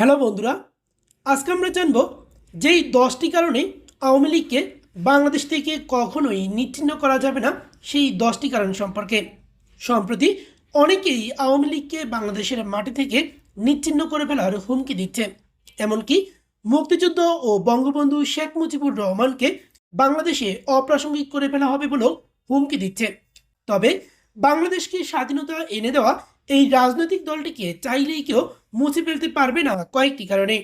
Hello বন্ধুরা, আজকে আমরা জানব যেই দশটি কারণে আওয়ামী লীগকে বাংলাদেশ থেকে কখনোই নিচ্ছিন্ন করা যাবে না সেই দশটি কারণ সম্পর্কে। সম্প্রতি অনেকেই আওয়ামী লীগকে বাংলাদেশের মাটি থেকে নিচ্ছিন্ন করে ফেলার হুমকি দিচ্ছে। এমনকি মুক্তিযুদ্ধ ও বঙ্গবন্ধু শেখ মুজিবুর রহমানকে বাংলাদেশে অপ্রাসঙ্গিক করে ফেলা হবে বলেও হুমকি দিচ্ছে। তবে বাংলাদেশকে স্বাধীনতা এনে দেওয়া এই রাজনৈতিক দলটিকে চাইলেই কেউ মুছে ফেলতে পারবে না কয়েকটি কারণে।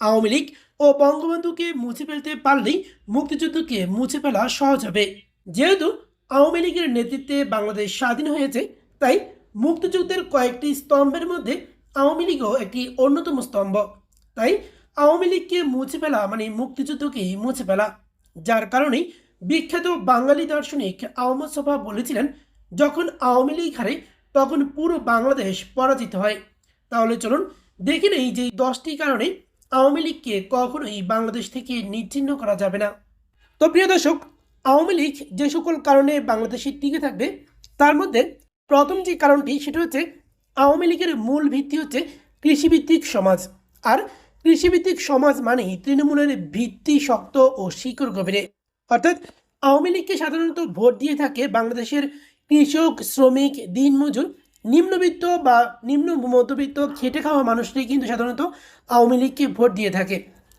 আওয়ামী লীগ ও বঙ্গবন্ধুকে মুছে ফেলতে পারলেই মুক্তিযুদ্ধকে মুছে ফেলা সহজ হবে। যেহেতু আওয়ামী লীগের নেতৃত্বে বাংলাদেশ স্বাধীন হয়েছে, তাই মুক্তিযুদ্ধের কয়েকটি স্তম্ভের মধ্যে আওয়ামী লীগও একটি অন্যতম স্তম্ভ। তাই আওয়ামী লীগকে মুছে ফেলা মানে মুক্তিযুদ্ধকেই মুছে ফেলা। যার কারণেই বিখ্যাত বাঙালি দার্শনিক আহমদ সফা বলেছিলেন, যখন আওয়ামী লীগ হারে তখন পুরো বাংলাদেশ পরাজিত হয়। তাহলে চলুন দেখে নেই যে দশটি কারণে আওয়ামী লীগকে কখনোই বাংলাদেশ থেকে নিচ্ছিন্ন করা যাবে না। তো প্রিয় দর্শক, আওয়ামী লীগ যে সকল কারণে বাংলাদেশে টিকে থাকবে, তার মধ্যে প্রথম যে কারণটি, সেটা হচ্ছে আওয়ামী লীগের মূল ভিত্তি হচ্ছে কৃষিভিত্তিক সমাজ। আর কৃষিভিত্তিক সমাজ মানেই তৃণমূলের ভিত্তি শক্ত ও শিকড় গভীরে। অর্থাৎ আওয়ামী লীগকে সাধারণত ভোট দিয়ে থাকে বাংলাদেশের কৃষক, শ্রমিক, দিনমজুর, নিম্নবিত্ত বা নিম্ন মধ্যবিত্ত খেটে খাওয়া মানুষরাই কিন্তু সাধারণত আওয়ামী লীগকে ভোট দিয়ে থাকে।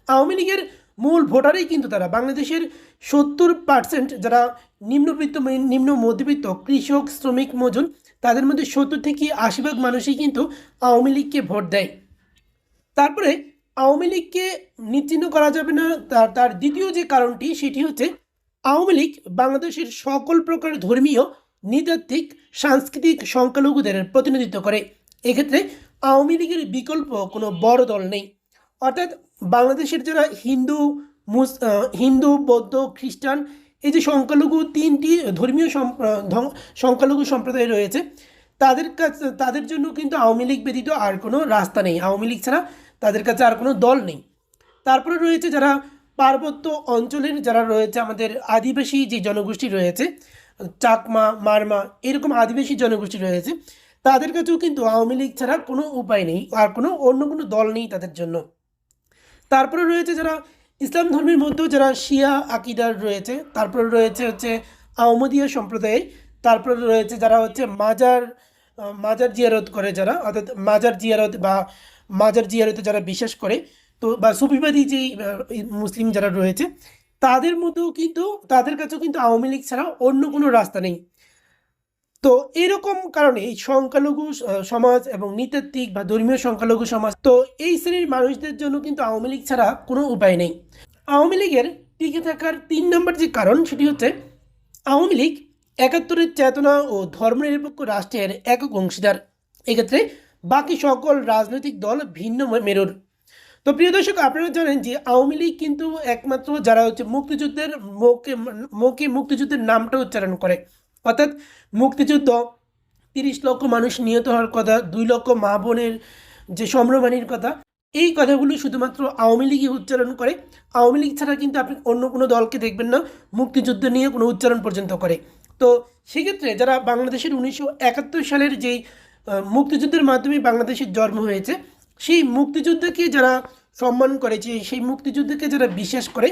আওয়ামী লীগের মূল ভোটারই কিন্তু তারা। বাংলাদেশের সত্তর পার্সেন্ট যারা নিম্নবিত্ত মানে নিম্ন মধ্যবিত্ত কৃষক, শ্রমিক, মজুর, তাদের মধ্যে সত্তর থেকে আশি ভাগ মানুষই কিন্তু আওয়ামী লীগকে ভোট দেয়। তারপরে আওয়ামী লীগকে নিচ্ছিন্ন করা যাবে না। তার তার দ্বিতীয় যে কারণটি, সেটি হচ্ছে আওয়ামী লীগ বাংলাদেশের সকল প্রকার ধর্মীয় নৃতাত্ত্বিক, সাংস্কৃতিক সংখ্যালঘুদের প্রতিনিধিত্ব করে। এক্ষেত্রে আওয়ামী লীগের বিকল্প কোনো বড় দল নেই। অর্থাৎ বাংলাদেশের যারা হিন্দু, মুস হিন্দু, বৌদ্ধ, খ্রিস্টান, এই যে সংখ্যালঘু তিনটি ধর্মীয় সংখ্যালঘু সম্প্রদায় রয়েছে, তাদের কাছে, তাদের জন্য কিন্তু আওয়ামী লীগ ব্যতীত আর কোনো রাস্তা নেই। আওয়ামী লীগ ছাড়া তাদের কাছে আর কোনো দল নেই। তারপরে রয়েছে যারা পার্বত্য অঞ্চলের যারা রয়েছে, আমাদের আদিবাসী যে জনগোষ্ঠী রয়েছে চাকমা, মারমা এরকম আদিবাসী জনগোষ্ঠী রয়েছে তাদের কাছেও কিন্তু আওয়ামী লীগ ছাড়া কোনো উপায় নেই আর কোনো অন্য কোনো দল নেই তাদের জন্য। তারপরে রয়েছে যারা ইসলাম ধর্মের মধ্যেও যারা শিয়া আকিদার রয়েছে, তারপরে রয়েছে হচ্ছে আহমদিয়া সম্প্রদায়ে তারপরে রয়েছে যারা হচ্ছে মাজার মাজার জিয়ারত করে যারা, অর্থাৎ মাজার জিয়ারত বা মাজার জিয়ারতে যারা বিশ্বাস করে, তো বা সুফিবাদী যেই মুসলিম যারা রয়েছে তাদের মধ্যেও কিন্তু, তাদের কাছেও কিন্তু আওয়ামী লীগ ছাড়া অন্য কোনো রাস্তা নেই। তো এরকম কারণে এই সংখ্যালঘু সমাজ এবং নৃতাত্ত্বিক বা ধর্মীয় সংখ্যালঘু সমাজ, তো এই শ্রেণির মানুষদের জন্য কিন্তু আওয়ামী লীগ ছাড়া কোনো উপায় নেই। আওয়ামী লীগের টিকে থাকার তিন নম্বর যে কারণ সেটি হচ্ছে, আওয়ামী লীগ একাত্তরের চেতনা ও ধর্মনিরপেক্ষ রাষ্ট্রের একক অংশীদার। এক্ষেত্রে বাকি সকল রাজনৈতিক দল ভিন্ন মেরুর। তো প্রিয় দর্শক, আপনারা জানেন যে আওয়ামী লীগ কিন্তু একমাত্র যারা হচ্ছে মুক্তিযুদ্ধের মুখে মুখে মুক্তিযুদ্ধের নামটা উচ্চারণ করে। অর্থাৎ মুক্তিযুদ্ধ তিরিশ লক্ষ মানুষ নিহত হওয়ার কথা, দুই লক্ষ মা বোনের যে সম্ভ্রমানির কথা, এই কথাগুলো শুধুমাত্র আওয়ামী লীগই উচ্চারণ করে। আওয়ামী লীগ ছাড়া কিন্তু আপনি অন্য কোনো দলকে দেখবেন না, মুক্তিযুদ্ধ নিয়ে কোনো উচ্চারণ পর্যন্ত করে। তো সেক্ষেত্রে যারা বাংলাদেশের উনিশশো একাত্তর সালের যেই মুক্তিযুদ্ধের মাধ্যমে বাংলাদেশের জন্ম হয়েছে সেই মুক্তিযুদ্ধকে যারা সম্মান করেছে সেই মুক্তিযুদ্ধকে যারা বিশ্বাস করে,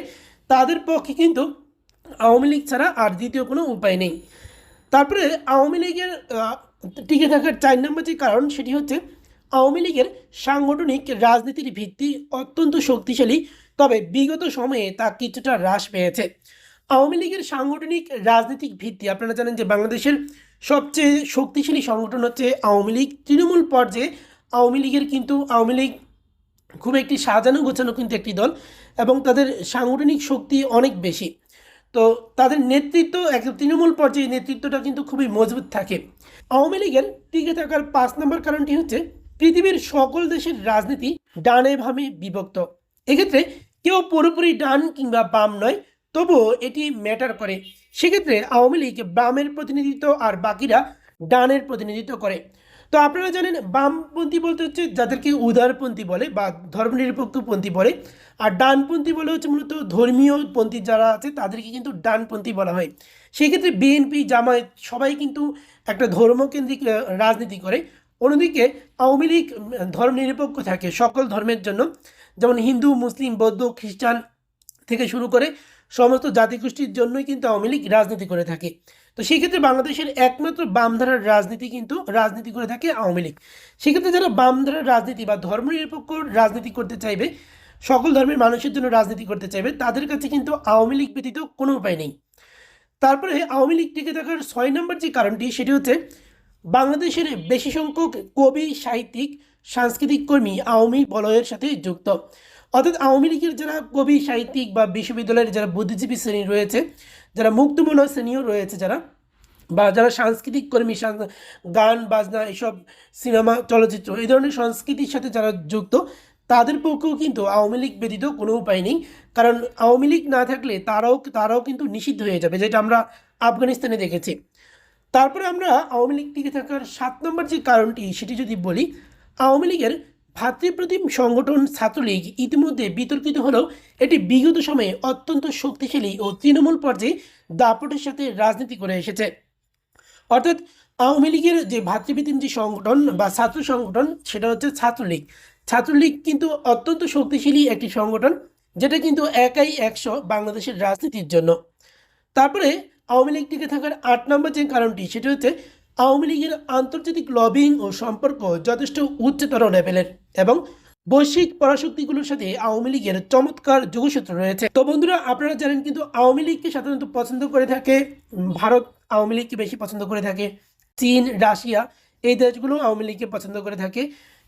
তাদের পক্ষে কিন্তু আওয়ামী লীগ ছাড়া আর দ্বিতীয় কোনো উপায় নেই। তারপরে আওয়ামী লীগের টিকে থাকার চার নম্বর যে কারণ সেটি হচ্ছে আওয়ামী লীগের সাংগঠনিক রাজনীতির ভিত্তি অত্যন্ত শক্তিশালী, তবে বিগত সময়ে তা কিছুটা হ্রাস পেয়েছে। আওয়ামী লীগের সাংগঠনিক রাজনৈতিক ভিত্তি, আপনারা জানেন যে বাংলাদেশের সবচেয়ে শক্তিশালী সংগঠন হচ্ছে আওয়ামী লীগ। তৃণমূল পর্যায়ে আওয়ামী লীগের কিন্তু আওয়ামী লীগ খুব একটি সাজানো গোছানো কিন্তু একটি দল এবং তাদের সাংগঠনিক শক্তি অনেক বেশি। তো তাদের নেতৃত্ব এক তৃণমূল পর্যায়ে নেতৃত্বটা কিন্তু খুবই মজবুত থাকে। আওয়ামী লীগের টিকে থাকার পাঁচ নম্বর কারণটি হচ্ছে পৃথিবীর সকল দেশের রাজনীতি ডানে ভামে বিভক্ত। এক্ষেত্রে কেউ পুরোপুরি ডান কিংবা বাম নয়, তবুও এটি ম্যাটার করে। সেক্ষেত্রে আওয়ামী লীগ বামের প্রতিনিধিত্ব আর বাকিরা ডানের প্রতিনিধিত্ব করে। তো আপনারা জানেন বামপন্থী বলতে হচ্ছে যাদেরকে উদারপন্থী বলে বা ধর্মনিরপেক্ষপন্থী বলে। আর ডানপন্থী বলে হচ্ছে মূলত ধর্মীয় পন্থী যারা আছে তাদেরকে কিন্তু ডানপন্থী বলা হয়। সেক্ষেত্রে বিএনপি জামায়াত সবাই কিন্তু একটা ধর্মকেন্দ্রিক রাজনীতি করে। অন্যদিকে আওয়ামী লীগ উম, ধর্ম নিরপেক্ষ থাকে সকল ধর্মের জন্য। যেমন হিন্দু মুসলিম বৌদ্ধ খ্রিস্টান থেকে শুরু করে সমস্ত জাতিগোষ্ঠীর জন্যই কিন্তু আওয়ামী লীগ রাজনীতি করে থাকে। তো সেই ক্ষেত্রে বাংলাদেশের একমাত্র বামধারার রাজনীতি কিন্তু রাজনীতি করে থাকে আওয়ামী লীগ। সেক্ষেত্রে যারা বামধারার রাজনীতি বা ধর্মনিরপেক্ষ রাজনীতি করতে চাইবে, সকল ধর্মের মানুষের জন্য রাজনীতি করতে চাইবে, তাদের কাছে কিন্তু আওয়ামী লীগ ব্যতীত কোনো উপায় নেই। তারপরে আওয়ামী লীগ টিকে থাকার ছয় নম্বর যে কারণটি, সেটি হচ্ছে বাংলাদেশের বেশি সংখ্যক কবি, সাহিত্যিক, সাংস্কৃতিক কর্মী আওয়ামী বলয়ের সাথে যুক্ত। অর্থাৎ আওয়ামী লীগের যারা কবি, সাহিত্যিক বা বিশ্ববিদ্যালয়ের যারা বুদ্ধিজীবী শ্রেণি রয়েছে যারা মুক্তমনা শ্রেণীও রয়েছে যারা, বা যারা সাংস্কৃতিক কর্মী গান, বাজনা, এসব সিনেমা, চলচ্চিত্র, এই ধরনের সংস্কৃতির সাথে যারা যুক্ত, তাদের পক্ষেও কিন্তু আওয়ামী লীগ ব্যতীত কোনো উপায় নেই। কারণ আওয়ামী লীগ না থাকলে তারাও তারাও কিন্তু নিষিদ্ধ হয়ে যাবে, যেটা আমরা আফগানিস্তানে দেখেছি। তারপরে আমরা আওয়ামী লীগ টিকে থাকার সাত নম্বর যে কারণটি, সেটি যদি বলি, আওয়ামী লীগের ভাতৃপ্রতিম সংগঠন ছাত্রলীগ ইতিমধ্যে বিতর্কিত হলেও এটি বিগত সময়ে অত্যন্ত শক্তিশালী ও তৃণমূল পর্যায়ে দাপটের সাথে রাজনীতি করে এসেছে। অর্থাৎ আওয়ামী লীগের যে ভাতৃপ্রতিম যে সংগঠন বা ছাত্র সংগঠন, সেটা হচ্ছে ছাত্রলীগ। ছাত্রলীগ কিন্তু অত্যন্ত শক্তিশালী একটি সংগঠন, যেটা কিন্তু একাই একশো বাংলাদেশের রাজনীতির জন্য। তারপরে আওয়ামী লীগ টিকে থাকার আট নম্বর যে কারণটি, সেটি হচ্ছে আওয়ামী লীগের আন্তর্জাতিক লবিং ও সম্পর্ক যথেষ্ট উচ্চতর লেভেলের এবং বৈশ্বিক পরাশক্তিগুলোর সাথে আওয়ামী লীগের চমৎকার যোগসূত্র রয়েছে। তো বন্ধুরা, আপনারা জানেন কিন্তু আওয়ামী লীগকে সাধারণত পছন্দ করে থাকে ভারত আওয়ামী লীগকে বেশি পছন্দ করে থাকে, চীন, রাশিয়া, এই দেশগুলো আওয়ামী লীগকে পছন্দ করে থাকে।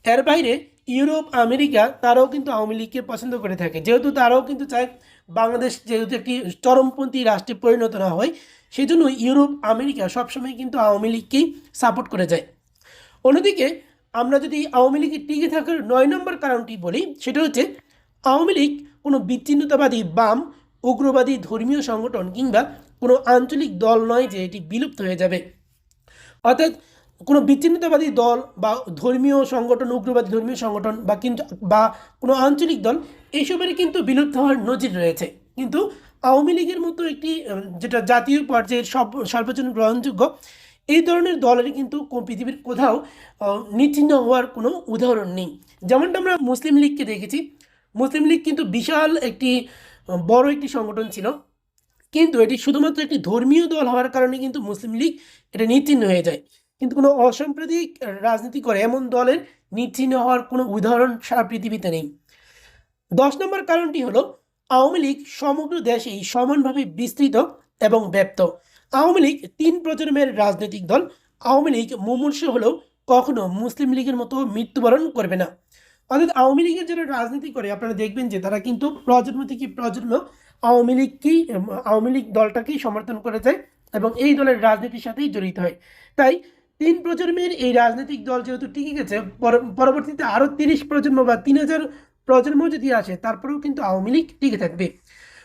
এর বাইরে ইউরোপ, আমেরিকা, তারাও কিন্তু আওয়ামী লীগকে পছন্দ করে থাকে। যেহেতু তারাও কিন্তু চায় বাংলাদেশ যেহেতু একটি চরমপন্থী রাষ্ট্রে পরিণত না হয় সেই জন্য ইউরোপ, আমেরিকা সবসময় কিন্তু আওয়ামী লীগকেই সাপোর্ট করে যায়। অন্যদিকে আমরা যদি আওয়ামী লীগের টিকে থাকার নয় নম্বর কারণটি বলি, সেটা হচ্ছে আওয়ামী লীগ কোনো বিচ্ছিন্নতাবাদী বাম, উগ্রবাদী ধর্মীয় সংগঠন কিংবা কোনো আঞ্চলিক দল নয় যে এটি বিলুপ্ত হয়ে যাবে। অর্থাৎ কোনো বিচ্ছিন্নতাবাদী দল বা ধর্মীয় সংগঠন, উগ্রবাদী ধর্মীয় সংগঠন বা কিন্তু, বা কোনো আঞ্চলিক দল এইসবের কিন্তু বিলুপ্ত হওয়ার নজির রয়েছে। কিন্তু আওয়ামী লীগের মতো একটি যেটা জাতীয় পর্যায়ের সব সর্বজন গ্রহণযোগ্য, এই ধরনের দলের কিন্তু পৃথিবীর কোথাও নিচ্ছিন্ন হওয়ার কোনো উদাহরণ নেই। যেমনটা আমরা মুসলিম লীগকে দেখেছি, মুসলিম লীগ কিন্তু বিশাল একটি বড় একটি সংগঠন ছিল। কিন্তু এটি শুধুমাত্র একটি ধর্মীয় দল হওয়ার কারণে কিন্তু মুসলিম লীগ এটা নিচ্ছিন্ন হয়ে যায়। কিন্তু কোনো অসাম্প্রদায়িক রাজনীতি করে এমন দলের নিচ্ছিন্ন হওয়ার কোনো উদাহরণ সারা পৃথিবীতে নেই। দশ নম্বর কারণটি হলো, আওয়ামী লীগ সমগ্র দেশেই সমানভাবে বিস্তৃত এবং ব্যপ্ত। আওয়ামী লীগ তিন প্রজন্মের রাজনৈতিক দল। আওয়ামী লীগ মুমূর্ষ হলেও কখনো মুসলিম লীগের মতো মৃত্যুবরণ করবে না। অর্থাৎ আওয়ামী লীগের যারা রাজনীতি করে, আপনারা দেখবেন যে তারা কিন্তু প্রজন্ম থেকে প্রজন্ম আওয়ামী লীগকেই, আওয়ামী লীগ দলটাকেই সমর্থন করে যায় এবং এই দলের রাজনীতির সাথেই জড়িত হয়। তাই তিন প্রজন্মের এই রাজনৈতিক দল যেহেতু টিকে গেছে, পর- পরবর্তীতে আরও তিরিশ প্রজন্ম বা তিন হাজার প্রজন্ম যদি আসে, তারপরেও কিন্তু আওয়ামী লীগ টিকে থাকবে।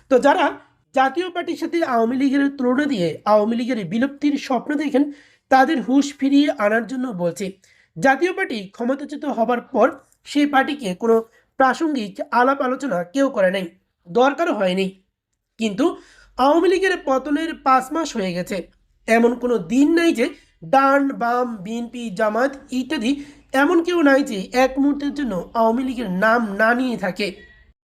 তো যারা জাতীয় পার্টির সাথে আওয়ামী লীগের তুলনা দিয়ে আওয়ামী লীগের বিলুপ্তির স্বপ্ন দেখেন, তাদের হুশ ফিরিয়ে আনার জন্য বলছি, জাতীয় পার্টি ক্ষমতাচ্যুত হবার পর সেই পার্টিকে কোনো প্রাসঙ্গিক আলাপ আলোচনা কেউ করে নাই, দরকারও হয়নি। কিন্তু আওয়ামী লীগের পতনের পাঁচ মাস হয়ে গেছে। এমন কোনো দিন নাই যে ডান বাম, বিএনপি, জামাত ইত্যাদি এমন কেউ নাই যে এক মুহূর্তের জন্য আওয়ামী লীগের নাম না নিয়ে থাকে।